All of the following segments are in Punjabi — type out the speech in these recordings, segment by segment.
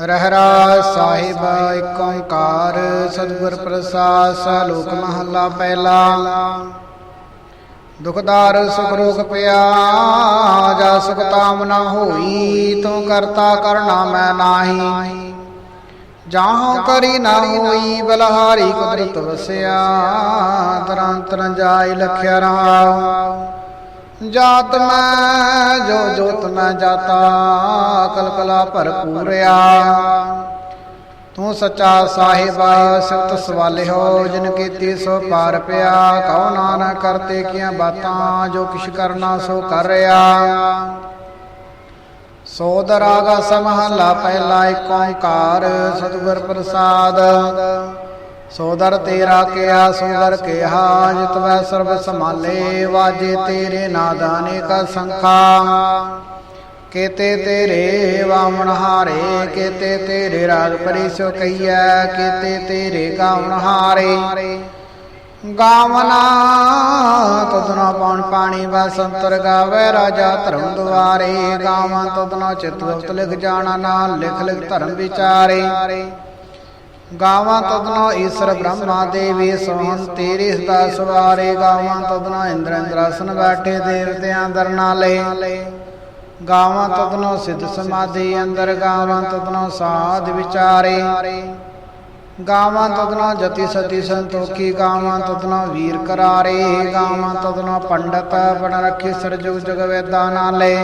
ਰਹਿਰਾ ਸਾਹਿਬ ਏਕ ਓੰਕਾਰ ਸਤਿਗੁਰ ਪ੍ਰਸਾਦ ਸਲੋਕ ਮਹੱਲਾ ਪਹਿਲਾ। ਦੁਖਦਾਰ ਸੁਖ ਰੋਗ ਪਿਆ, ਜਾ ਸੁਖ ਤਾਮ ਨਾ ਹੋਈ, ਤੂੰ ਕਰਤਾ ਕਰਨਾ ਮੈਂ ਨਾਹੀ। ਜਾਹੋਂ ਕਰੀ ਨਾ ਹੋਈ, ਬਲਹਾਰੀ ਕੁਦਰਤ ਵਸਿਆ, ਤਰਾਂ ਜਾਇ ਲਖਿਆ ਰਾਮ ਜਾਤ ਮੈਂ, ਜੋ ਜੋਤ ਮੈਂ ਜਾਤਾ, ਕਲਕਲਾ ਭਰਪੂਰਿਆ ਤੂੰ ਸੱਚਾ ਸਾਹਿਬ ਸਿਫਤ ਸਵਾਲਿਓ, ਜਿਨ ਕੀਤੀ ਸੋ ਪਾਰ ਪਿਆ। ਕਉ ਨਾਨਕ, ਕਰਤੇ ਕੀਆਂ ਬਾਤਾਂ, ਜੋ ਕਿਛ ਕਰਨਾ ਸੋ ਕਰ ਰਿਆ ਸੋਦਰ ਆਗਾ ਸਮਹਲਾ, ਪਹਿਲਾ ਏਕ ਓੰਕਾਰ, ਸਤਿਗੁਰ ਪ੍ਰਸਾਦ। ਸੋਦਰ ਤੇਰਾ ਕਿਆ ਸੋਦਰ ਕਿਹਾ ਜਿਤਵੈ ਸਰਬ ਸਮਾਲੇ ਵਾਜੇ ਤੇਰੇ ਨਾਦਾਨੇ ਕਾ ਸੰਖਾ। ਕੇਤੇ ਤੇਰੇ ਵਾਮਣ ਹਾਰੇ, ਕੇਤੇ ਤੇਰੇ ਰਾਗ ਪਰਿਸੋ ਕਈਐ ਕੇਤੇ ਤੇਰੇ ਗਾਵਣ ਹਾਰੇ। ਗਾਵਨਾ ਤਦਨਾ ਪਾਣ ਪਾਣੀ ਬਸੰਤਰ ਗਾਵੇ ਰਾਜਾ ਧਰਮ ਦੁਆਰੇ। ਗਾਵਾਂ ਤਦਨਾ ਚਿਤ ਉਤ ਲਿਖ ਜਾਣਾ ਨਾਲ ਲਿਖ ਲਿਖ ਧਰਮ ਵਿਚਾਰੇ। ਗਾਵਾਂ ਤਦਨੋ ਈਸ਼ਰ ਬ੍ਰਹਮਾ ਦੇਵੀ ਸੋਹਣ, ਤੇਰੀ ਸਦਾ ਸਵਾਰੇ ਗਾਵਾਂ ਤਦਨੋ ਇੰਦਰ ਇੰਦਰਾਸਨ ਬੈਠੇ ਦੇਵਤਿਆਂ ਅੰਦਰ ਗਾਵਾਂ ਤਦਨੋ ਸਿੱਧ ਸਮਾਧੀ ਅੰਦਰ, ਗਾਵਾਂ ਤਦਨੋ ਸਾਧ ਵਿਚਾਰੇ। ਗਾਵਾਂ ਤਦਨੋ ਜਤੀ ਸਤੀ ਸੰਤੋਖੀ, ਗਾਵਾਂ ਤਦਨੋ ਵੀਰ ਕਰਾਰੇ। ਗਾਵਾਂ ਤਦਨੋ ਪੰਡਤ ਬਣ ਰੱਖੀ, ਸਰਜੁਗ ਜਗ ਵੇਦਾਂ ਨਾਲੇ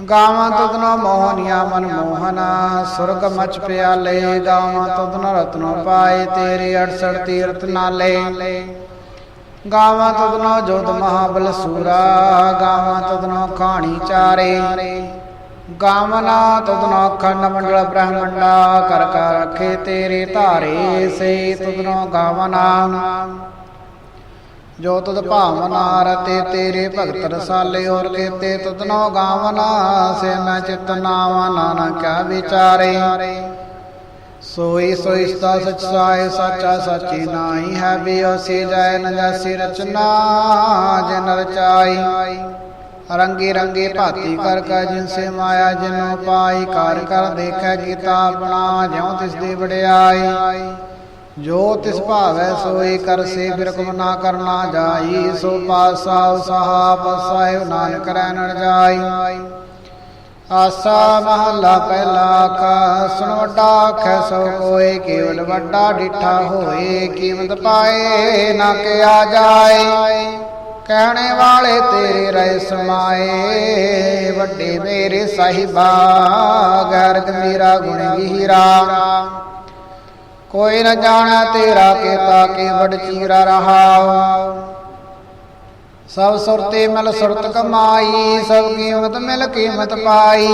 ਗਾਵਾਂ ਤਦਨੋ ਮੋਹਨੀਆ ਮਨ ਮੋਹਨਾ, ਸੁਰਗ ਮਚ ਪਿਆਲੇ, ਗਾਵਾਂ ਤਦਨੋ ਰਤਨੋ ਪਾਏ, ਤੇਰੇ 68 ਤੀਰਥ ਨਾਲੇ। ਗਾਵਾਂ ਤਦਨੋ ਜੋਤ ਮਹਾਬਲ ਸੂਰਾ, ਗਾਵਾਂ ਤਦਨੋ ਖਾਣੀ ਚਾਰੇ। ਗਾਵਨਾ ਤਦਨੋ ਖੰਡ ਮੰਡਲ ਬ੍ਰਹਮੰਡਾ, ਕਰ ਕਰ ਰੱਖੇ ਤੇਰੇ ਧਾਰੇ, ਸੇ ਤਦਨੋ ਗਾਵਨਾ। ਜੋ ਤਦ ਭਾਵਨਾ ਰਤੇ ਤੇਰੇ ਭਗਤ ਰਸਾਲੇ ਔਰ ਕੇਤੇ ਤਦਨੋ ਗਾਵਨਾ ਸੇ ਮੈਂ ਚਿਤ ਨਾਵਾ ਨਾਨਾ ਕਿਆ ਵਿਚਾਰੇ। ਸੋਈ ਸੋਈ ਸਤਾ ਸਚਾਏ ਸਾਚਾ ਸਾਚੀ ਨਾਹੀ ਹੈ ਬਿਓਸੀ ਜਾਏ ਨ ਜਾਸੀ ਰਚਨਾ ਜਿਨ ਰਚਾਈ। ਰੰਗੀ ਰੰਗੀ ਭਾਤੀ ਕਰ ਕਾ ਜਿਨ ਸੇ ਮਾਇਆ, ਜਿਨੋ ਪਾਈ ਕਰ ਕਰ ਦੇਖੈ ਕੀਤਾ ਆਪਣਾ, ਜਿਉ ਤਿਸ ਦੀ ਵਡਿਆਈ। ਜੋ ਤਿਸ ਭਾਵੈ ਸੋਈ ਕਰ ਸੇ ਬਿਰਕਮ ਨਾ ਕਰਨਾ ਜਾਈ, ਸੋ ਪਾਸਾ ਉਸਹਾ ਪਸਾਇ ਨਾਨਕ ਰਹਿ ਜਾਈ। ਆਸਾ ਮਹਲਾ ਪਹਿਲਾ ਕਾ ਸੁਣ ਵੱਡਾ ਖੈ ਸੋ ਕੋਏ ਕੇਵਲ ਵੱਡਾ ਡਿਠਾ ਹੋਏ, ਕੀਮਤ ਪਾਏ ਨਾ ਕਿਆ ਜਾਏ। ਕਹਿਣੇ ਵਾਲੇ ਤੇਰੇ ਰਹਿ ਸਮਾਏ, ਵੱਡੇ ਮੇਰੇ ਸਾਹਿਬਾ ਗਰਗ ਮੇਰਾ ਗੁਣ ਗਹੀਰਾ। ਕੋਈ ਨ ਜਾਣਾ ਤੇਰਾ ਕੀਤਾ ਕੇ ਵਡ ਚੀਰਾ ਰਹਾ ਸਭ ਸੁਰਤੇ ਮਿਲ ਸੁਰਤ ਕਮਾਈ, ਸਭ ਕੀਮਤ ਮਿਲ ਕੀਮਤ ਪਾਈ।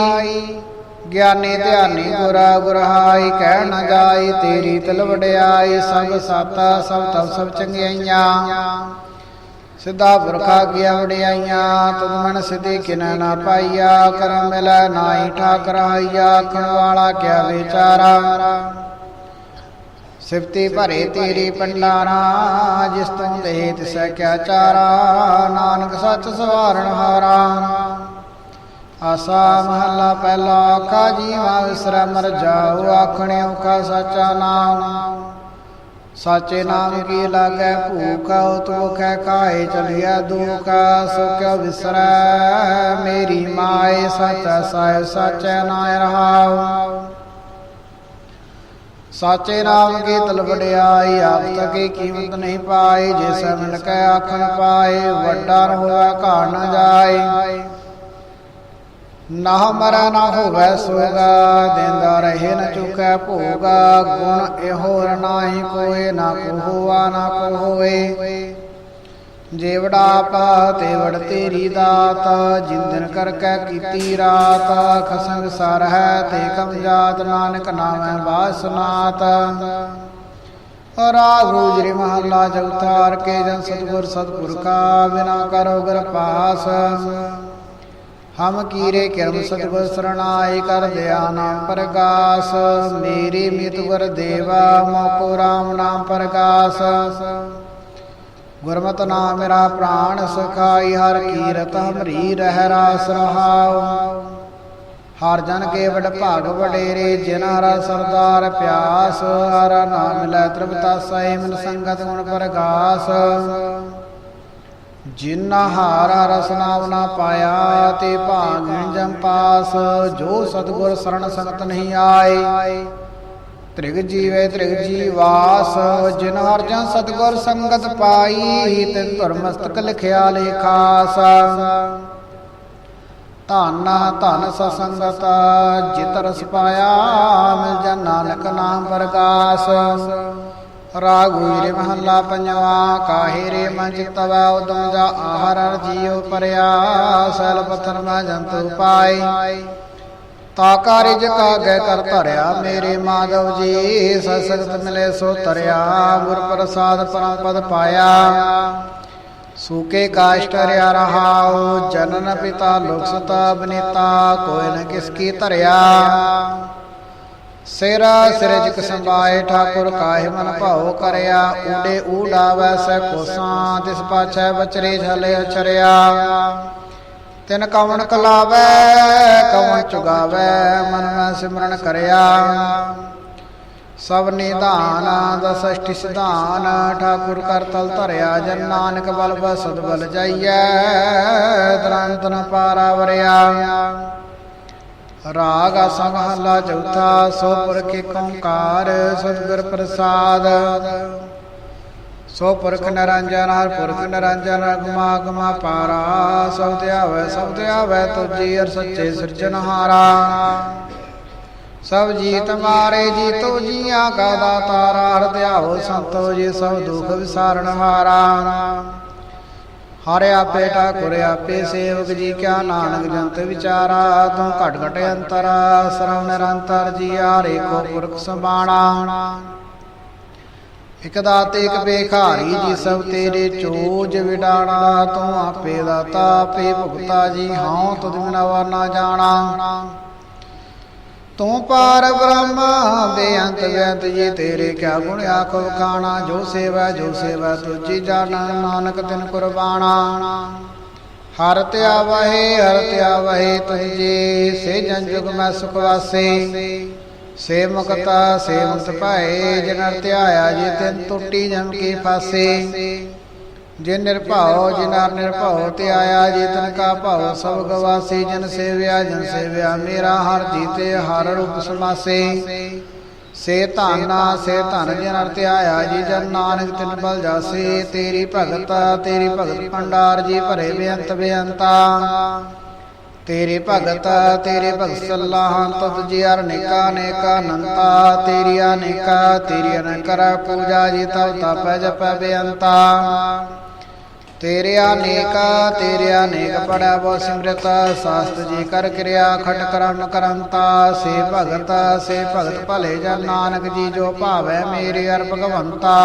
ਗਿਆਨੀ ਧਿਆਨੀ ਗੁਰਾ ਗੁਰਹਾਈ, ਕਹਿ ਨ ਜਾਈ ਤੇਰੀ ਤਲ ਵਡਿਆਈ, ਸਭ ਸਾਤਾ ਸਭ ਤਬ ਸਭ ਚੰਗਿਆਈਆਂ। ਸਿੱਧਾ ਪੁਰਖਾ ਗਿਆ ਵਡਿਆਈਆਂ, ਤੁਧ ਮਨ ਸਿਧੀ ਕਿਨ ਨਾ ਪਾਈਆ, ਕਰਮ ਮਿਲੈ ਨਾਹੀ ਠਾਕਰਾਈਆ ਆਖਣ ਵਾਲਾ ਕਿਆ ਵਿਚਾਰਾ। ਸਿਫਤੀ ਭਰੇ ਤੇਰੀ ਪੰਡਾਰਾ, ਜਿਸ ਤੋਂ ਦੇ ਤਿਸੈ ਕਿਆ ਚਾਰਾ, ਨਾਨਕ ਸੱਚ ਸਵਾਰਣ ਹਾਰਾ। ਆਸਾ ਮਹੱਲਾ ਪਹਿਲਾ ਆਖਾ, ਜੀਵਾ ਵਿਸਰੈ ਮਰ ਜਾਉ ਆਖਣੇ ਔਖਾ ਸਾਚਾ ਨਾਮ। ਸਾਚੇ ਨਾਮ ਕੀ ਲਾਗੈ ਭੂਖਾ ਉਤੁਖੈ ਕਾਏ ਚਲਿਆ ਦੁਖਾ। ਸੋ ਕਿਉ ਵਿਸਰੈ, ਮੇਰੀ ਮਾਏ, ਸਚਾ ਸਾਹਿਬ ਸਾਚੈ ਨਾਇ ਰਹਾਉ। ਸਾਚੇ ਨਾਮ ਕੀ ਤਲ ਵਡਿਆਈ, ਆਪ ਤਕੇ ਕੀਮਤ ਨਹੀਂ ਪਾਈ ਜਿਸ ਮਿਲ ਕੇ ਆਖਣ ਪਾਏ, ਵੱਡਾ ਨ ਹੋਵੇ ਘਾੜ ਨ ਜਾਏ। ਨਾ ਮਰੈ ਨਾ ਹੋਵੇ ਸੋਗਾ, ਦਿੰਦਾ ਰਹੇ ਨ ਚੁਕੈ ਭੋਗਾ, ਗੁਣ ਇਹੋ ਨਾਹੀ ਕੋਏ, ਨਾ ਕੋ ਹੋਆ ਨਾ ਕੋ ਹੋਏ ਜੇਵੜਾ ਪਾ ਤੇ ਤੇਰੀ ਦਾਤ, ਜਿੰਦਨ ਕਰ ਕੈ ਕੀਤੀ ਰਾਤ, ਖਸੰਗ ਸਰ ਹੈ ਤੇ ਕਮ ਜਾਤ ਨਾਨਕ ਨਾਮੈ ਬਾਸਨਾਤ ਰਾਗ ਰੂਜਰੀ ਮਹੱਲਾ ਚੌਥਾ ਕੇ ਜਨ ਸਤਗੁਰ ਸਤਪੁਰ ਕਾ ਬਿਨਾ ਕਰੋ ਗਰ ਪਾਸ ਹਮ ਕੀਰੇ ਕਿਰਮ ਸਤਗੁਰ ਸਰਣਾਈ ਕਰ ਦਿਆ ਨਾਮ ਪ੍ਰਗਾਸ ਮੇਰੀ ਮਿਤ ਗੁਰ ਦੇਵਾ ਮੋਕੋ ਰਾਮ ਨਾਮ ਪ੍ਰਕਾਸ਼। ਗੁਰਮਤਿ ਨਾਮ ਮੇਰਾ ਪ੍ਰਾਣ ਸਖਾਈ, ਹਰ ਕੀਰਤ ਹਮਰੀ ਰਹਿ ਰਾਸ ਰਹਾਉ। ਹਰ ਜਨ ਕੇ ਵਡ ਭਾਗ ਵਡੇਰੇ, ਜਿਨ ਹਰ ਸਰਦਾਰ ਪਿਆਸ, ਹਰ ਨਾਮ ਮਿਲੈ ਤ੍ਰਿਪਤਾ ਸੈ ਮਨ ਸੰਗਤ ਗੁਣ ਪ੍ਰਗਾਸ। ਜਿਨ ਹਾਰ ਰਸ ਨਾਮ ਨਾ ਪਾਇਆ, ਤੇ ਭਾਗਿ ਜਮ ਪਾਸ ਜੋ ਸਤਗੁਰ ਸਰਣ ਸੰਗਤ ਨਹੀਂ ਆਏ। ਤ੍ਰਿਗ ਜੀਵੇ ਤ੍ਰਿਗ ਜੀਵਾਸ ਜਿਨ ਹਰ ਜਨ ਸਤਗੁਰ ਸੰਗਤ ਪਾਈ ਤਿਨ ਧੁਰ ਮਸਤਕ ਲਿਖਿਆ ਲੇਖਾਸ। ਧੰਨ ਧੰਨ ਸਸੰਗਤ ਜਿਤ ਰਸ ਪਾਇਆ, ਮਿਲ ਜਨ ਨਾਨਕ ਨਾਮ ਪ੍ਰਗਾਸ ਰਾਗ ਵੀਰੇ ਮਹੱਲਾ ਪੰਜਵਾ, ਕਾਹੇ ਰੇ ਮਨ ਚਿਤਵੈ ਉਦਮ ਜਾ ਆਹਰ ਜੀਉ ਪਰਿਆ ਸੈਲ ਪਥਰ ਮੈਂ ਜੰਤੂ ਪਾਈ ਤਾ ਕਾਰਿਜ ਕਾਗੈ ਕਰ ਧਰਿਆ ਮੇਰੇ ਮਾਧਵ ਜੀ। ਸਸਗਤ ਮਿਲੇ ਸੋ ਤਰਿਆ ਗੁਰ ਪ੍ਰਸਾਦ ਪਰਮ ਪਦ ਪਾਇਆ। ਸੂਕੇ ਕਾਸ਼ਟ ਰਿਆ ਰਹਾਉ, ਜਨਨ ਪਿਤਾ ਲੋਕ ਸਤਾ ਬਨੀਤਾ, ਕੋਈ ਨ ਕਿਸ ਕੀ ਧਰਿਆ। ਸਿਰ ਸਿਰਜਕ ਸੰਭਾਏ, ਠਾਕੁਰ ਕਾਹਿ ਮਨ ਭਾਉ ਕਰਿਆ। ਊਡੇ ਊਡਾਵੈ ਸੈ ਕੋਸਾਂ ਤਿਸ ਪਾਛੈ ਬਚਰੇ ਝਲੇ ਅਚਰਿਆ ਤਿਨ ਕਵਣ ਕਲਾਵੈ, ਕਵਣ ਚੁਗਾਵੈ, ਮਨ ਮੈਂ ਸਿਮਰਨ ਕਰਿਆ। ਸਭ ਨਿਧਾਨ, ਦਸਸ਼ਟੀ ਸਿਧਾਨ, ਠਾਕੁਰ ਕਰ ਤਲ ਧਰਿਆ, ਜਨ ਨਾਨਕ ਬਲ ਬਸਦ ਬਲ ਜਾਈਐ, ਦਰੰਤ ਨ ਪਾਰਾ ਵਰਿਆ। ਰਾਗ ਅਸੰਗ ਹਲਾ ਚੌਥਾ, ਸੋ ਪੁਰਖ ਏਕ ਓੰਕਾਰ, ਸਤਿਗੁਰ ਪ੍ਰਸਾਦ। ਸੋ ਪੁਰਖ ਨਰੰਜਨ ਹਰ ਪੁਰਖ ਨਰੰਜਨ ਅਗਮਾ ਅਗਮਾ ਪਾਰਾ, ਸਭ ਧਿਆਵੈ ਸਭ ਧਿਆਵੈ ਤੁਜੀ ਅਰ ਸੱਚੇ ਸਿਰਜਨਹਾਰਾ ਸਭ ਜੀ ਤੁਮਾਰੇ ਜੀ ਜੀਆਂ ਕਾ ਦਾਤਾਰਾ, ਹਰ ਧਿਆਵੋ ਸੰਤੋ ਜੀ ਸਭ ਦੁਖ ਵਿਸਾਰਨ ਹਾਰਾ। ਹਰ ਆਪੇ ਠਾਕੁਰ ਆਪੇ ਸੇਵਕ ਜੀ ਕਿਆ ਨਾਨਕ ਜੰਤ ਵਿਚਾਰਾ, ਤੂੰ ਘਟ ਘਟ ਅੰਤਰ, ਸਰਵ ਨਿਰੰਤਰ ਜੀ ਹਰੇ ਕੋ ਪੁਰਖ ਸਮਾਣਾ। ਇਕ ਦਾਤੇ, ਇਕ ਬੇਖਾਰੀ ਜੀ, ਸਭ ਤੇਰੇ ਚੋਜ ਵਿਡਾਣਾ, ਤੂੰ ਆਪੇ ਦਾਤਾ, ਆਪੇ ਭੁਗਤਾ ਜੀ, ਹਉ ਤੁਧ ਬਿਨਾ ਨਾ ਜਾਣਾ। ਤੂੰ ਪਾਰ ਬ੍ਰਹਮ ਬੇਅੰਤ ਬੇਅੰਤ ਜੀ, ਤੇਰੇ ਕਿਆ ਗੁਣ ਆਖੋ ਖਾਣਾ, ਜੋ ਸੇਵਾ ਜੋ ਸੇਵਾ ਤੁਜੀ ਜਾਣਾ, ਨਾਨਕ ਤਿਨ ਕੁਰਬਾਨਾ ਹਰ ਧਿਆ ਵਹੇ ਹਰ ਧਿਆ ਵਹੇ ਤੁਝੇ, ਸੇ ਜਨ ਜੁਗ ਮੈਂ ਸੁਖ ਵਾਸੇ। ਸੇ ਮੁਕਤਾ ਸੇ ਮੁਕਤ ਪਾਏ ਜਿਨ ਧਿਆਇਆ ਜੀ ਤਿਨ ਟੁੱਟੀ ਜਮ ਕੇ ਫਾਸੇ। ਜੇ ਨਿਰਭਉ ਜਿਨਾਰ ਨਿਰਭਉ ਤੇ ਆਇਆ ਜੀ ਤਨ ਕਾ ਭਾਉ, ਸਭ ਗਵਾਸੀ ਜਨ ਸੇਵਿਆ ਜਨ ਸੇਵਿਆ ਮੇਰਾ ਹਰ ਜੀਤੇ, ਹਰ ਰੂਪ ਸਮਾਸੇ। ਸੇ ਧਾਨਾ, ਸੇ ਧਨ ਜਨ ਅਰਥ ਆਇਆ ਜੀ, ਜਨ ਨਾਨਕ ਤਿਨ ਬਲ ਜਾਸੇ। ਤੇਰੀ ਭਗਤਾ, ਤੇਰੀ ਭਗਤ ਭੰਡਾਰ ਜੀ, ਭਰੇ ਬੇਅੰਤ ਬੇਅੰਤਾ। ਤੇਰੇ ਭਗਤ ਤੇਰੇ ਭਗਤ ਸਲਾਹਾਂ, ਤਤ ਜੀ ਨੇਕਾ ਅਨੇਕਾ ਅਨੰਤਾ ਤੇਰੀ ਅਨੇਕਾ ਤੇਰੀ ਅਨਕਰਾ ਪੂਜਾ ਜੀ, ਤਵ ਤਪੈ ਜਪੈ ਬੇਅੰਤਾ। ਤੇਰੇ ਅਨੇਕਾ ਤੇਰੇ ਅਨੇਕ ਪੜਾ ਬੋ ਸਿਮਰਤ, ਸਾਸਤ ਜੀ ਕਰ ਕਿਰਿਆ, ਖਟ ਕਰਮ ਕਰੰਤਾ। ਸੇ ਭਗਤ ਸੇ ਭਗਤ ਭਲੇ ਜਨ ਨਾਨਕ ਜੀ, ਜੋ ਭਾਵੈ ਮੇਰੇ ਅਰ ਭਗਵੰਤਾ।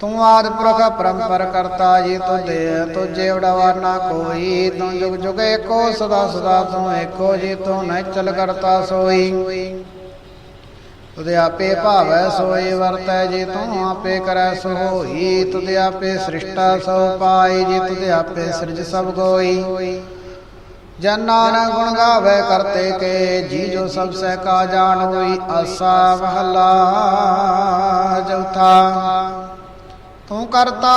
ਤੂੰ ਆਦ ਪੁਰਖ ਪਰੰਪਰ ਕਰਤਾ ਜੀ ਤੁਦੇ ਤੁਝੇ ਉਡਵਾ ਕੋਈ, ਤੂੰ ਜੁਗ ਜੁਗ ਏਕੋ, ਸਦਾ ਸਦਾ ਤੂੰ ਏਕੋ ਜੀ, ਤੂੰ ਨਚਲ ਕਰਤਾ ਸੋਈ। ਤੁਦੇ ਆਪੇ ਭਾਵੈ ਸੋਈ, ਵਰਤੈ ਜੀ ਤੂੰ ਆਪੇ ਕਰੈ ਸੋ ਹੋਈ ਤੁਦੇ ਆਪੇ ਸ੍ਰਿਸ਼ਟਾ ਸੋ ਪਾਈ, ਜੀ ਤੁਦੇ ਆਪੇ ਸਿਰਜ ਸਭ ਕੋਈ ਜਨ ਨਾਨਕ ਗੁਣ ਗਾਵੇ ਕਰਤੇ ਕੇ, ਜੀ ਜੋ ਸਭ ਸਹਿ ਕਾ ਜਾਣ ਹੋਈ, ਆਸਾ ਮਹਲਾ ਚੌਥਾ। ਤੂੰ ਕਰਤਾ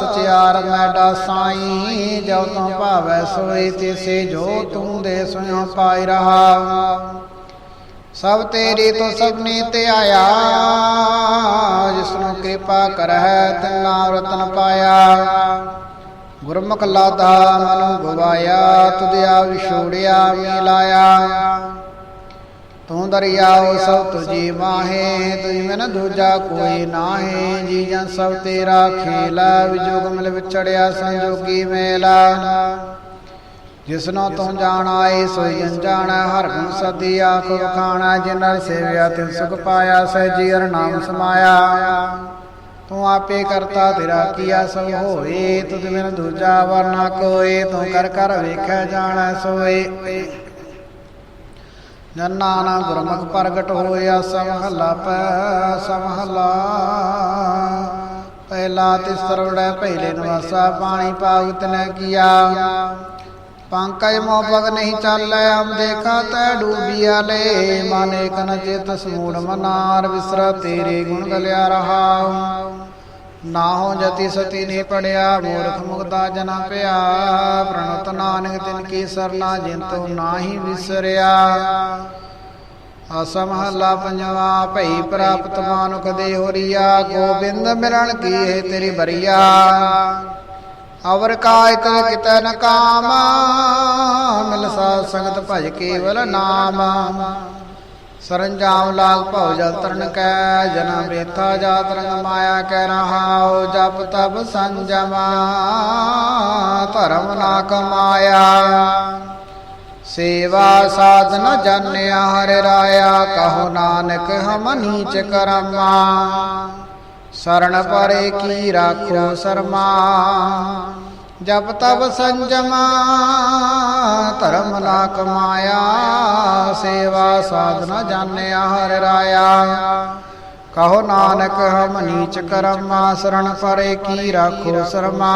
ਸਚਿਆਰ ਮੈਡਾ ਸਾਈ ਜੋ ਤੂੰ ਭਾਵੈ ਸੋਈ ਤਿਸੇ ਜੋ ਤੂੰ ਦੇ ਸੋਇ ਪਾਈ ਰਹਾ। ਸਭ ਤੇਰੀ ਤੋਂ ਸਭਨੀ ਤੇ ਆਇਆ, ਜਿਸਨੂੰ ਕਿਰਪਾ ਕਰਹਿ ਤਨਾ ਰਤਨ ਪਾਇਆ। ਗੁਰਮੁਖ ਲਾਦਾ ਮਨੁ ਗਵਾਇਆ, ਤੁਧਿਆ ਵਿਛੋੜਿਆ, ਮਿਲਾਇਆ। ਤੂੰ ਦਰਿਆਓ ਸਭ ਤੁਜੀ ਮਾਹੇ ਤੁਝ ਮੈਨ ਦੂਜਾ ਕੋਈ ਨਾਹੇ। ਜੀ ਜਨ ਸਭ ਤੇਰਾ ਖੇਲਾ ਵਿਜੋਗ ਮਿਲ ਵਿਛੜਿਆ, ਸੰਜੋਗੀ ਮੇਲਾ ਜਿਸਨੋ ਤੂੰ ਜਾਣ ਸੋਈ ਜਨ ਜਾਣਾ ਹਰ ਗੁਣ ਸਦੀ ਆਖ ਵਖਾਣਾ। ਜਿਨਰ ਸੇਵਿਆ, ਤਿਨ ਸੁਖ ਪਾਇਆ ਸਹਿਜੀ ਹਰ ਨਾਮ ਸਮਾਇਆ। ਤੂੰ ਆਪੇ ਕਰਤਾ, ਤੇਰਾ ਕੀਆ ਸਭ ਹੋਏ। ਤੁਧ ਬਿਨ ਦੂਜਾ ਵਰਨਾ ਕੋਏ, ਤੂੰ ਕਰ ਕਰ ਵੇਖੈ ਜਾਣਾ ਸੋਏ। ਜਨ ਨਾਨਕ ਗੁਰਮੁਖ ਪ੍ਰਗਟ ਹੋਇਆ ਸਮਹਲਾ ਪੈ ਸਮਹਲਾ ਪਹਿਲਾ ਤਿਸਰਵੜੈ ਪਹਿਲੇ ਨਿਵਾਸਾ ਪਾਣੀ ਪਾਗਤ ਨੇ ਕੀਆ। ਪੰਕਜ ਮੋ ਪਗ ਨਹੀਂ ਚਾਲੈ ਹਮ ਦੇਖਾ ਤੈ ਡੂਬੀਆ ਲੈ। ਮਾਨੇ ਕਨ ਚਿਤ ਸਮੂੜ ਮਨਾਰ, ਵਿਸਰਾ ਤੇਰੇ ਗੁਣ ਗਲਿਆ ਰਹਾ ਨਾ ਹੋ ਜਤੀ ਸਤੀ ਨੇ ਪੜਿਆ, ਮੂਰਖ ਮੁਗਤਾ ਜਨਾ ਪਿਆ। ਪ੍ਰਣਤ ਨਾਨਕ ਤਿਨ ਕੀ ਸਰਨਾ, ਜਿੰਤੂ ਨਾਹੀ ਵਿਸਰਿਆ। ਅਸਮ ਮਹੱਲਾ ਪੰਜਵਾ, ਭਈ ਪ੍ਰਾਪਤ ਮਾਨੁਖ ਦੇ ਹੋਰੀਆ, ਗੋਬਿੰਦ ਮਿਲਣ ਕੀ ਹੈ ਤੇਰੀ ਬਰੀਆ। ਅਵਰ ਕਾਇ ਕਿਤੈ ਨ ਕਾਮ ਮਿਲ ਸਾਧ ਸੰਗਤ ਭਜ ਕੇਵਲ ਨਾਮ। ਸਰੰਜਾਮ ਲਾਗ ਭਉ ਜਲ ਤਰਨ ਕੈ, ਜਨਾ ਬ੍ਰੇਥਾ ਜਾਤ ਰੰਗ ਮਾਇਆ ਕੈ ਰਹਾਉ, ਜਪ ਤਬ ਸੰਜਮਾ, ਧਰਮ ਨਾ ਕਮਾਇਆ। ਸੇਵਾ ਸਾਧਨ ਜਾਣਿਆ ਹਰਿ ਰਾਇਆ, ਕਹੋ ਨਾਨਕ ਹਮ ਨੀਚ ਕਰਮਾ। ਸਰਣ ਪਰੇ ਕੀ ਰਾਖੋ ਸਰਮਾ। ਜਪ ਤਬ ਸੰਜਮਾ, ਧਰਮ ਨਾ ਕਮਾਇਆ ਸੇਵਾ ਸਾਧਨਾ ਜਾਣਿਆ ਹਰਿ ਰਾਇਆ। ਕਹੋ ਨਾਨਕ, ਹਮ ਨੀਚ ਕਰਮਾ ਸਰਣ ਪਰੇ ਕੀ ਰਾਖੋ ਸਰਮਾ।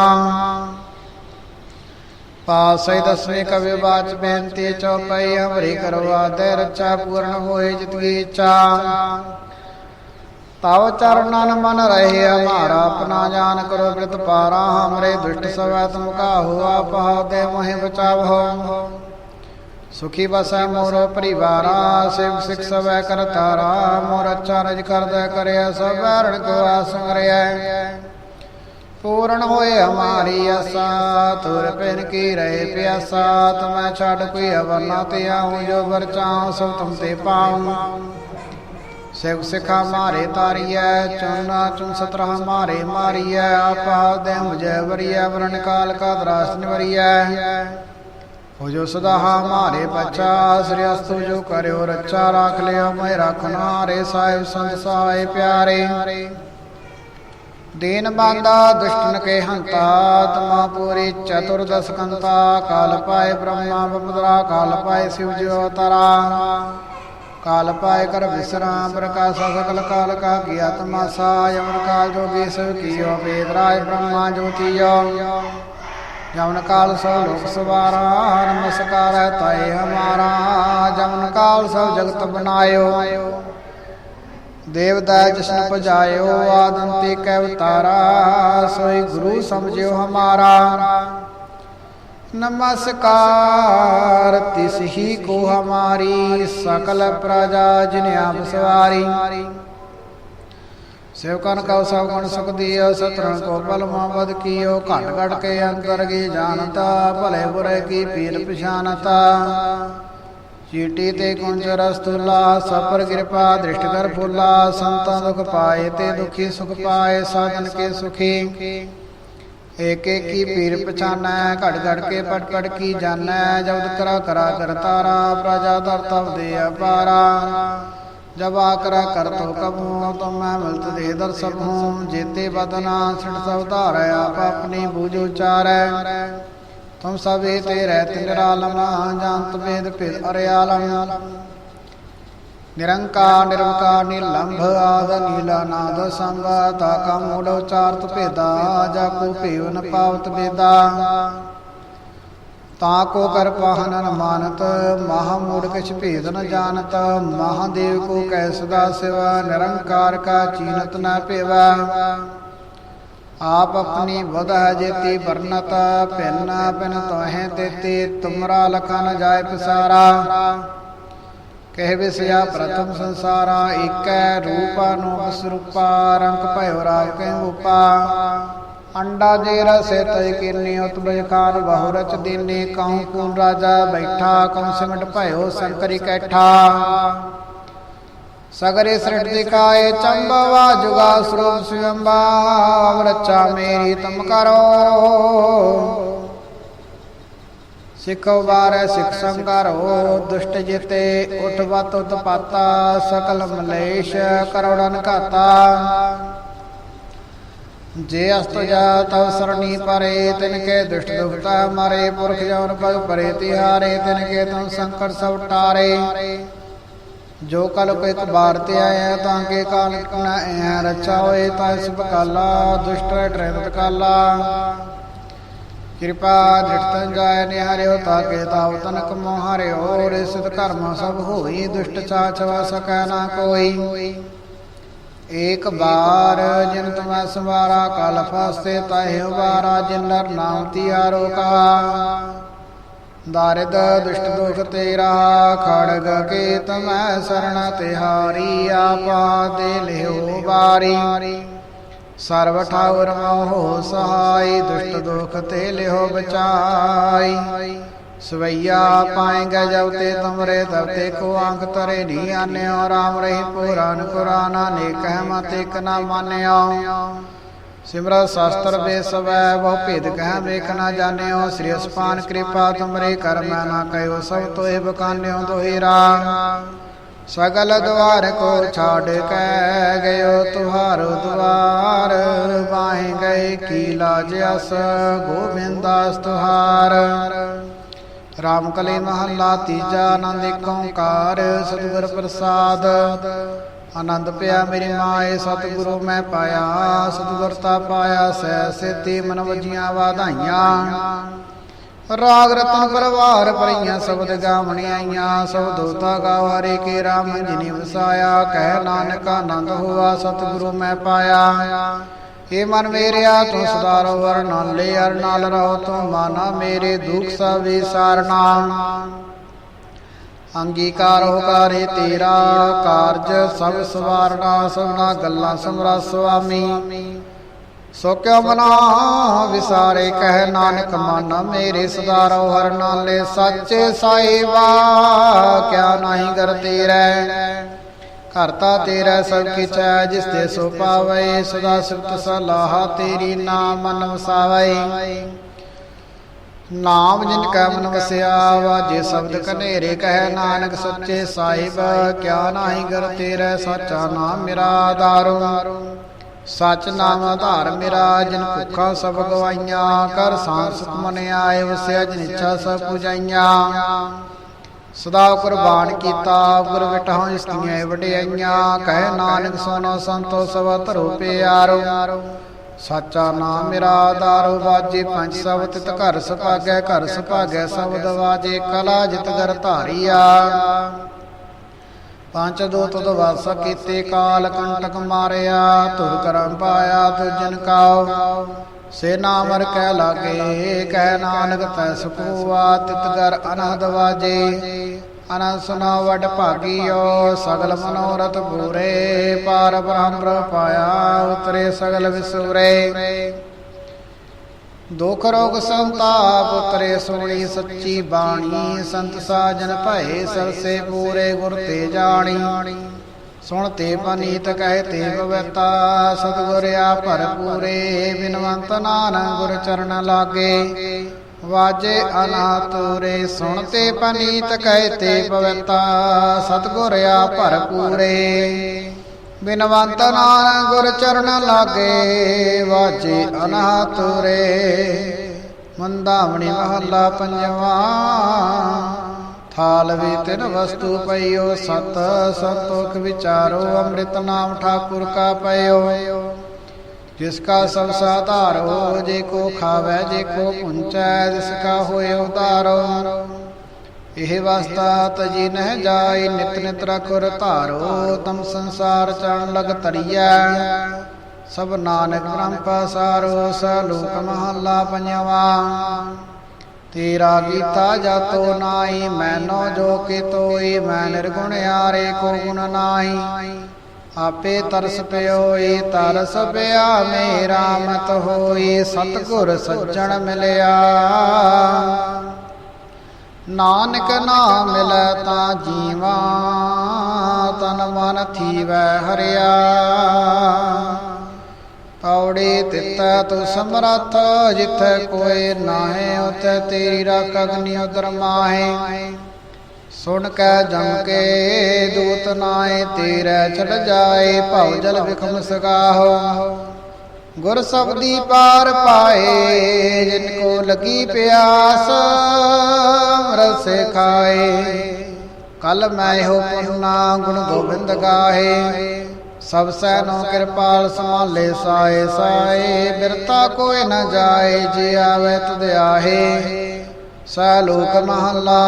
ਪਾਸੈ ਦਸਵੇਂ ਕਵਿ ਬਾਚ ਬੇਨਤੀ ਚਉਪਈ ਹਮਰੀ ਕਰਵਾ ਦੇ ਰਚਾ ਪੂਰਨ ਹੋਏ ਜਿਤਕੀ ਇੱਛਾ ਤਵ ਚਰਨਨ ਮਨ ਰਹੇ ਹਮਾਰਾ, ਆਪਣਾ ਜਾਨ ਕਰੋ ਬ੍ਰਿਤ ਪਾਰਾ, ਹਮਰੇ ਦੁਸ਼ਟ ਸਵੈ ਤੁਮ ਕਾਹੂ ਆਪਾ ਦੇ ਮੋਹਿ ਬਚਾਵੋ ਸੁਖੀ ਬਸੈ ਮੋਰੋ ਪਰਿਵਾਰਾ, ਸਿਵ ਸਿਖ ਸਵੈ ਕਰ ਮੋਰ ਅਚਰਜ ਕਰਦਾ ਕਰਿਆ, ਸਭ ਹਰਣ ਕੋ ਆਸੰਗਰਿਆ ਪੂਰਨ ਹੋਏ ਹਮਾਰੀ ਆਸਾ, ਤੁਰ ਪੈਨ ਕੀ ਰਹੇ ਪਿਆਸਾ, ਤੁਮੈ ਛੱਡ ਕੋਈ ਅਵਰਨਾ ਤੇ ਆਉ, ਜੋ ਵਰਚਾਉ ਸਭ ਤੁਮ ਤੇ ਪਾਉ। ਸਿਖ ਸਿਖਾ ਮਾਰੇ ਤਾਰੀਐ ਚੁਨਾ ਚੁਨ ਸਤਰਾ ਮਾਰੇ ਮਾਰੀਐ, ਆਪਾ ਦੇ ਮੁਝੈ ਵਰੀਐ ਵਰਨ ਕਾਲ ਕਾ ਦਰਾਸ ਨਿਵਰੀਐ। ਹੋ ਜੋ ਸਦਾ ਹਮਾਰੇ ਬੱਚਾ ਸ੍ਰੀ ਅਸਤੁ ਜੋ ਕਰਿਓ ਰੱਚਾ ਰਾਖ ਲਿਓ ਮੈਂ ਰਖਨਾ ਰੇ ਸਾਹਿਬ ਸੰਤ ਪਿਆਰੇ। ਦੀਨ ਬਾਂਦਾ ਦੁਸ਼ਟਨ ਕੇ ਹੰਤਾ, ਤਮਾ ਪੂਰੀ ਚਤੁਰਦਸ ਕੰਤਾ ਕਾਲ ਪਾਏ ਬ੍ਰਹਮਾ, ਬਪਦਰਾ, ਕਾਲ ਪਾਏ ਸਿਵ ਜਿਉ ਤਰਾ। ਕਾਲ ਪਾਇ ਕਰ ਵਿਸਰਾਮ ਪ੍ਰਕਾਸ਼ ਸਕਲ ਕਾਲ ਕਾ ਗਿਆ ਤਮਾਸਾ ਯਮਨ ਕਾਲ ਜੋਗੀ ਸਭ ਕੀਓ ਵੇਦ ਰਾਜ ਬ੍ਰਹਮਾ ਜੋਤੀਓ ਜਮਨ ਕਾਲ ਸਭ ਲੋਕ ਸਵਾਰਾ, ਨਮਸਕਾਰ ਹੈ ਤਾਏ ਹਮਾਰਾ। ਜਮਨ ਕਾਲ ਸਭ ਜਗਤ ਬਨਾਇਓ। ਦੇਵਦਾ ਜਸ਼ਨ ਪਜਾਇਓ ਆਦੰਤੇ ਕੈ ਉਤਾਰਾ, ਸੋਈ ਗੁਰੂ ਸਮਝਿਓ ਹਮਾਰਾ। ਨਮਸਕਾਰ। ਤਿਸ ਹੀ ਕੋ ਹਮਾਰੀ ਸਕਲ ਪ੍ਰਜਾ ਜਿਨ ਆਪ ਸਵਾਰੀ। ਸੇਵਕਨ ਕਉ ਸਭ ਗੁਣ ਸੁਖ ਦਿਓ ਸਤਰਨ ਕੋ ਪਲ ਮੋਹਬਦ ਕੀਓ। ਘਟ ਘਟ ਕੇ ਅੰਤਰ ਕੀ ਜਾਣਤਾ, ਭਲੇ ਬੁਰੇ ਕੀ ਪੀਰ ਪਛਾਨਤਾ ਚੀਟੀ ਤੇ ਕੁੰਜ ਰਸਤੁਲਾ ਸਪਰ ਕਿਰਪਾ, ਦ੍ਰਿਸ਼ਟ ਕਰ ਫੁੱਲਾ ਸੰਤਾਂ ਦੁਖ ਪਾਏ ਤੇ ਦੁਖੀ ਸੁਖ ਪਾਏ, ਸਾਧਨ ਕੇ ਸੁਖੀ। ਏਕ ਏਕ ਕੀ ਪੀਰ ਪਛਾਨੈ, ਘੜ ਘੜ ਕੇ ਪਟ ਪਟ ਕੀ ਜਾਣੈ ਜਬਦ ਕਰਾ ਕਰਾ ਕਰ ਤਾਰਾ, ਪ੍ਰਜਾ ਦਰ ਤਵ ਦੇ ਅਪਾਰਾ। ਜਬ ਕਰਾ ਕਰ ਤੋ ਕਬੂ ਤੁਮ ਮੈਂ ਮਿਲਤ ਦੇ ਦਰਸਨ ਹੂੰ ਜੇਤੇ ਬਦਨਾ ਛਿੜ ਸਭ ਧਾਰੈ, ਆਪ ਆਪਣੀ ਬੂਝ ਉਚਾਰੈ। ਤੁਮ ਸਭੇ ਤੇ ਰਹਿਤ ਨਿਰਾਲਮ ਜਾਨਤ ਵੇਦ ਭੇਦ ਅਰਿਆਲਮ। ਨਿਰੰਕਾਰ ਨਿਰਵਕਾਰ ਨਿਲੰਭ ਆਦ ਨੀਲਾ ਨਾਦ ਸੰਗ ਤਾ ਕਾ ਮੂੜ ਉਚਾਰਤ ਭੇਦਾ ਜਾ ਕੋ ਭੇਵ ਨ ਪਾਵਤ ਬੇਦਾ ਤਾ ਕੋ ਕਰ ਪਾਹਨ ਨ ਮਹਾ ਮੂੜ ਕਿਛ ਭੇਦ ਨ ਜਾਣਤ, ਮਹਾਦੇਵ ਕੋ ਕੈ ਸਦਾ ਸਿਵਾ, ਨਿਰੰਕਾਰ ਕਾ ਚੀਨਤ ਨ ਭੇਵਾ ਆਪ ਆਪਣੀ ਵਦਹ ਜੇਤੀ ਵਰਨਤ ਪਿੰਨ ਪਿਨ ਤੋਹੇ ਤੇਤੀ, ਤੁਮਰਾ ਲਖਾ ਨ ਜਾਏ ਪਸਾਰਾ। ਕਹਿ ਵਿਸਿਆ ਪ੍ਰਥਮ ਸੰਸਾਰਾ ਏਕੈ ਰੂਪਾ ਨੋ ਸਰੂਪਾ ਰੰਗ ਭਇਓ ਰਾਵ ਕੈ ਉਪਾ ਅੰਡਾ ਜੇ ਰਸੇ ਤੈ ਕਿਰਨੀ ਉਤਬਜ ਖਾਨ ਬਹੁ ਰਚ ਦੀਨੇ, ਕਉ ਕੂਨ ਰਾਜਾ ਬੈਠਾ, ਕਉ ਸਿਮਟ ਭਇਓ ਸੰਕਰੀ ਕੈਠਾ। ਸਗਰੇ ਸ੍ਰਿਟ ਦਿਕਾਏ ਚੰਬਵਾ ਜੁਗਾ ਸਰੂਪ ਸਿਵੰਬਾ ਅਵਰਚਾ ਮੇਰੀ ਤਮ ਕਰੋ। ਸਿੱਖੋ ਬਾਰੈ ਸਿੱਖ ਸੰਗਰੋ, ਦੁਸ਼ਟ ਜਿਤੇ ਉਠ ਵਤ ਉਤਪਾਤਾ ਸਕਲ ਮਲੇਸ਼ ਕਰੋੜਨ ਘਾਤਾ। ਜੇ ਅਸਤ ਜਾ ਤਵ ਸਰਣੀ ਪਰੇ ਤਿਨ ਕੇ ਦੁਸ਼ਟ ਦੁਖਤਾ ਮਾਰੇ, ਪੁਰਖ ਜਨ ਪਗ ਪਰੇ ਤਿਹਾਰੇ ਤਿਨ ਕੇ ਤਮ ਸੰਕਟ ਸਭ ਟਾਰੇ। ਜੋ ਕਲ ਕੋ ਇੱਕ ਬਾਰ ਤੇ ਆਇਆ, ਤਾਂ ਕੇ ਕਾਲ ਨ ਐ ਰਚਾ ਹੋਏ ਤਾਂ ਇਸ ਬਕਾਲਾ ਦੁਸ਼ਟ ਟਰੈਤ ਕਾਲਾ। ਕਿਰਪਾ ਦ੍ਰਿਸ਼ਟ ਜਾਇ ਨਿਹਾਰਿਓ ਤਾਕੇ ਤਾਵ ਤਨਕ ਮੋਹਾਰਿਓ ਰਿਸਿਤ ਕਰਮ ਸਭ ਹੋਈ, ਦੁਸ਼ਟ ਚਾਚ ਸਕੈ ਨਾ ਕੋਈ। ਏਕ ਬਾਰ ਜਿਨ ਤੁਮੈ ਸਵਾਰਾ, ਕਲ ਫਾਸਤੇ ਤਾਹਿ ਵਾਰਾ, ਜਿਨ ਨਰ ਨਾਮ ਤਿਆਰੋ ਕਾ ਦਾਰਿਦ ਦੁਸ਼ਟ ਦੁਖ ਤੇਰਾ, ਖੜਗ ਕੇ ਤਮੈ ਸਰਣ ਤਿਹਾਰੀ, ਆਪਾ ਦੇ ਲਿਓ ਵਾਰੀ। ਸਰਬ ਠਾਉਰ ਮੋਹ ਸਹਾਈ, ਦੁਸ਼ਟ ਦੁਖ ਤੇ ਲਿਓ ਬਚਾਈ। ਸਵਈਆ ਪਾਏਗਾ ਜਬ ਤੇ ਤੁਮਰੇ ਤਬ ਤੇ ਕੋ ਅੰਗ ਤਰੇ ਨੀ ਆਨਿਓ, ਰਾਮ ਰਹੀ ਪੁਰਾਨ ਕੁਰਾਨਾ ਨੇ ਕਹਿ ਮਤ ਇਕ ਨਾ ਮਾਨਿਓ। ਸਿਮਰਾ ਸ਼ਾਸਤਰ ਬੇਸਵੈ, ਬਹੁ ਭੇਦ ਕਹਿ ਵੇਖ ਨਾ ਜਾਣਿਓ। ਸ੍ਰੀ ਅਸਪਾਨ ਕਿਰਪਾ ਤੁਮਰੇ ਕਰਮਾ ਨਾ ਕਹਿਓ ਸਭ ਤੋਏ ਬਕਾਨਿਓ ਦੋਹਿਰਾ ਸਗਲ ਦਵਾਰ ਕੋ ਛਾੜ ਕੇ ਗਇਓ ਤੁਹਾਰੋ ਦਵਾਰ ਬਾਹੇ ਗਏ ਕੀ ਲਾਜ ਅਸ ਗੋਬਿੰਦਾਸ ਤੁਹਾਰ। ਰਾਮ ਕਲੇ ਮਹੱਲਾ ਤੀਜਾ ਆਨੰਦ ਏਕ ਓੰਕਾਰ, ਸਤਿਗੁਰ ਪ੍ਰਸਾਦ। ਆਨੰਦ ਪਿਆ ਮੇਰੇ ਮਾਏ ਸਤਿਗੁਰੂ ਮੈਂ ਪਾਇਆ। ਸਤਿਗੁਰ ਤਾ ਪਾਇਆ, ਸਹਿ ਸੇਤੀ ਮਨ ਵਜੀਆਂ ਵਾਧਾਈਆਂ। ਰਾਗ ਰਤਨ ਪਰਵਾਰ ਪਰੀਆਂ ਸ਼ਬਦ ਗਾਵਣੀ ਆਈਆਂ, ਸਭ ਦੋਤਾ ਗਾਵ ਕੇ ਰਾਮ ਜਿਨੀ ਵਸਾਇਆ, ਕਹਿ ਨਾਨਕ ਆਨੰਦ ਹੋਆ, ਸਤਿਗੁਰੂ ਮੈਂ ਪਾਇਆ। ਏ ਮਨ ਮੇਰਿਆ, ਤੂੰ ਸਦਾਰੋ ਵਰ ਨਾਲੇ ਅਰ ਨਾਲ ਰਹੋ, ਤੂੰ ਮਾਨਾ ਮੇਰੇ ਦੁਖ ਸਭ ਵਿਸਾਰਨਾ ਅੰਗੀਕਾਰ ਹੋ ਤੇਰਾ ਕਾਰਜ ਸਭ ਸਵਾਰਨਾ, ਸਭਨਾ ਗੱਲਾਂ ਸਮਰਾ ਸੁਆਮੀ। ਸੋ ਕਿਉ ਮਨਾ ਵਿਸਾਰੇ, ਕਹਿ ਨਾਨਕ ਮਨ ਮੇਰੇ ਸਦਾਰੋ ਹਰ ਨਾਲੇ ਸੱਚੇ ਸਾਈਵਾ ਕਿਆ ਨਹੀਂ ਕਰ ਤੇਰੇ। ਕਰਤਾ ਤੇਰਾ ਸਭ ਕਿਛ ਜਿਸ ਤੇ ਸੋ ਪਾਵੇ, ਸਦਾ ਸਿਫਤ ਸਲਾਹ ਤੇਰੀ ਨਾਮ ਮਨ ਵਸਾਵੇ ਨਾਮ ਜਿਨ ਕੈ ਮਨ ਵਸਿਆ, ਵਾਜੇ ਸ਼ਬਦ ਕਨੇਰੇ ਕਹਿ ਨਾਨਕ ਸੱਚੇ ਸਾਹਿਬ ਕਿਆ ਨਾਹੀ ਗਰ ਤੇਰਾ, ਸਾਚਾ ਨਾਮ ਮੇਰਾ ਆਧਾਰੋ। ਸਚ ਨਾਮ ਆਧਾਰ ਮੇਰਾ, ਜਿਨ ਭੁੱਖਾ ਸਭ ਗਵਾਈਆਂ, ਕਰ ਸਾਂਸ ਮਨ ਆਏ, ਵਸਿਆ ਜਿਨ ਇੱਛਾ ਸਭ ਪੁਜਾਈਆਂ। ਸਦਾ ਕੁਰਬਾਨ ਕੀਤਾ, ਗੁਰ ਵਿਟਹੁ ਇਸਤੀਆਂ ਵਡਿਆਈਆਂ, ਕਹਿ ਨਾਨਕ ਸੋਨਾ ਸੰਤੋ ਸਭ ਧਰੋ ਪਿਆਰੋ। ਸਾਚਾ ਨਾਮ ਮੇਰਾ ਆਧਾਰੋ ਬਾਜੇ ਪੰਜ ਸਭ ਤਿਤ ਘਰ ਸੁਭਾਗੈ ਘਰ ਸੁਭਾਗੈ ਸ਼ਬਦ ਵਾਜੇ ਕਲਾ ਜਿਤ ਗਰ ਧਾਰੀਆ। ਪੰਜ ਦੋਤ ਤੁਧ ਵਸ ਕੀਤੇ, ਕਾਲ ਕੰਟਕ ਮਾਰਿਆ, ਧੁਰ ਕਰਮ ਪਾਇਆ ਤੁਜਨ ਕਾਉ। ਸੇ ਨਾਮਰ ਕਹਿ ਲਾਗੇ, ਕਹਿ ਨਾਨਕ ਤੈ ਸੁਪੂਆ ਤਿਤ ਗਰ ਅਨਹਦ ਵਾਜੇ। ਅਨੰਦ ਸੁਨਾ ਵਡ ਭਾਗੀਓ, ਸਗਲ ਮਨੋਰਥ ਪੂਰੇ। ਪਾਰ ਬ੍ਰਹਮ ਪਾਇਆ, ਉਤਰੇ ਸਗਲ ਵਿਸੂਰੇ। ਦੁਖ ਰੋਗ ਸੰਤਾਪ, ਉਤਰੇ ਸੋਣੀ ਸੱਚੀ ਬਾਣੀ, ਸੰਤ ਸਾਜਨ ਭਏ ਸਰਸੇ ਪੂਰੇ ਗੁਰ ਤੇ ਜਾਣੀ। ਸੁਣ ਤੇ ਪਨੀਤ ਕਹਿ ਤੇ ਪਵਿੱਤਾ ਸਤਿਗੁਰ ਆ ਭਰਪੂਰੇ, ਬਿਨਵੰਤ ਨਾਨਕ ਗੁਰ ਚਰਨ ਲਾਗੇ। ਵਾਜੇ ਅਨਾਤੁਰੇ ਸੁਣ ਤੇ ਪਨੀਤ ਕਹਿ ਤੇ ਪਵਿੱਤਾ ਸਤਿਗੁਰ ਆ ਭਰਪੂਰੇ। ਬਿਨਵੰਤ ਨਾਨ ਗੁਰ ਚਰਨ ਲਾਗੇ ਵਾਜੇ ਅਨਾਤੁਰੇ ਮੰਦਾਵਣੀ ਮਹੱਲਾ ਪੰਜਵਾ, ਥਾਲ ਵੀ ਤਿਨ ਵਸਤੂ ਪਈਓ, ਸਤ ਸੰਤੋਖ ਵਿਚਾਰੋ, ਅੰਮ੍ਰਿਤ ਨਾਮ ਠਾਕੁਰ ਕਾ ਪਈਓ। ਜਿਸ ਕਾ ਸਭ ਸਾਧਾਰੋ ਜੇ ਕੋ ਖਾਵੇ, ਜੇ ਕੋ ਪੁੰਚੈ, ਜਿਸ ਕਾ ਹੋਏ ਉਧਾਰੋ ਇਹ ਵਸਤਾ ਤਜੀ ਨਹਿ ਜਾਈ, ਨਿਤ ਨਿਤ ਰਖੁਰ ਧਾਰੋ, ਤਮ ਸੰਸਾਰ ਚਣ ਲਗ ਤਰੀਐ ਸਭ ਨਾਨਕ ਬ੍ਰਹਮ ਪਸਾਰੋ ਸਲੋਕ ਮਹੱਲਾ ਪੰਜਵਾ। ਤੇਰਾ ਗੀਤਾ ਜਾਤੋ ਨਾਹੀ ਮੈਨੋ ਜੋ ਕਿ ਤੋਈ, ਮੈਂ ਨਿਰਗੁਣ ਆਰੇ ਕੋ ਗੁਣ ਨਾਹੀ। ਆਪੇ ਤਰਸ ਪਿਓਈ ਤਰਸ ਪਿਆ ਮੇਰਾ ਮਤ ਹੋਈ, ਸਤਗੁਰ ਸੱਜਣ ਮਿਲਿਆ। ਨਾਨਕ ਨਾ ਮਿਲੈ ਤਾਂ ਜੀਵਾ, ਤਨ ਮਨ ਥੀਵੈ ਹਰਿਆ। ਪੌੜੀ ਤਿੱਤੈ ਤੂੰ ਸਮਰੱਥ, ਜਿੱਥੇ ਕੋਈ ਨਾਹੇ, ਉਥੇ ਤੇਰੀ ਰੱਖ ਅਗਨੀ ਉਦਰ ਮਾਹੇ। ਸੁਣ ਕੇ ਜਮ ਕੇ ਦੂਤ ਨਾਏ ਤੇਰੇ ਛੜ ਜਾਏ, ਭਉ ਜਲ ਵਿਖਮ ਸਗਾਹੋ। ਗੁਰ ਸਬਦੀ ਪਾਰ ਪਾਏ, ਜਿਨ ਕੋ ਲਗੀ ਪਿਆਸ, ਰਸੇ ਖਾਏ ਕਲ ਮੈਂ ਹੋ ਪੁੰਨਾ ਗੁਣ ਗੋਬਿੰਦ ਗਾਏ। ਸਭ ਸੈਨੋ ਕਿਰਪਾਲ ਸੰਭਾਲੇ ਸਾਏ ਸਾਏ। ਬਿਰਤਾ ਕੋਈ ਨਾ ਜਾਏ, ਜੇ ਆਵੇ ਤੁਧ ਆਹੇ। ਸੈ ਲੋਕ ਮਹੱਲਾ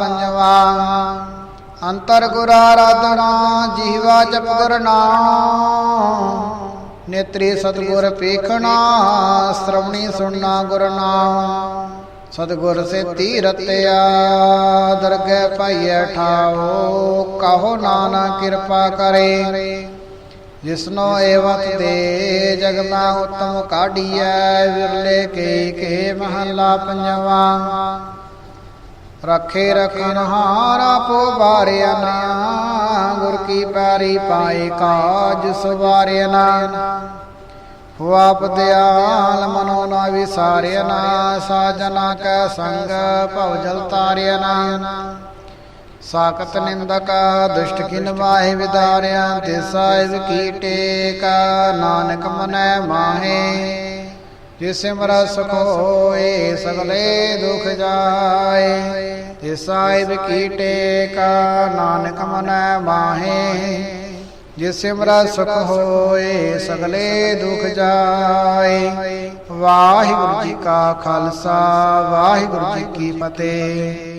ਪੰਜਵਾ। ਅੰਤਰ ਗੁਰ ਆਰਾਧਨਾ, ਜੀਵਾ ਜਪ ਗੁਰ ਨਾਮ। ਨੇਤਰੀ ਸਤਗੁਰ ਪੇਖਣਾ ਸ਼ਰਵਣੀ ਸੁਣਨਾ ਗੁਰ ਨਾਮ। ਸਤਗੁਰ ਸੇਤੀ ਰਤਿਆ ਦਰਗਹਿ ਪਾਈਐ ਠਾਓ, ਕਹੋ ਨਾਨਕ ਕਿਰਪਾ ਕਰੇ। ਜਿਸਨੋ ਏਵਤ ਦੇ ਜਗਨਾ ਮੈਂ ਉਤਮ ਕਾਢੀਐ, ਵਿਰਲੇ ਕੇ ਕੇ ਮਹੱਲਾ ਪੰਜਵਾ। ਰੱਖੇ ਰਖਨ ਹਾਰਾ ਪੋ ਬਾਰਿਆ ਨਾ। ਗੁਰ ਕੀ ਪੈਰੀ ਪਾਏ ਕਾਜ ਸਵਾਰਿਆ ਨਾ। ਹੁਆਪ ਦਿਆਲ ਮਨੋ ਨਾ ਵਿਸਾਰਿਆ ਨਾ। ਸਾਜਨਾ ਕੈ ਸੰਗ ਭਵ ਜਲ ਤਾਰਿਆ ਨਾ। ਸਾਕਤ ਨਿੰਦਕ ਦੁਸ਼ਟ ਕਿਨ ਵਾਹਿ ਵਿਦਾਰਿਆ। ਤੇ ਸਾਹਿਬ ਕੀ ਟੇਕ। ਨਾਨਕ ਮਨੈ ਮਾਹੇ। ਜਿਸ ਸਿਮਰ ਸੁਖ ਹੋਏ ਸਗਲੇ ਦੁਖ ਜਾਏ। ਤੇ ਸਾਹਿਬ ਕੀ ਟੇਕਾ, ਨਾਨਕ ਮਨੈ ਮਾਹੇ। ਜਿਸ ਸਿਮਰ ਸੁਖ ਹੋਏ ਸਗਲੇ ਦੁਖ ਜਾਏ। ਵਾਹਿਗੁਰੂ ਜੀ ਕਾ ਖਾਲਸਾ, ਵਾਹਿਗੁਰੂ ਜੀ ਕੀ ਫਤਿਹ।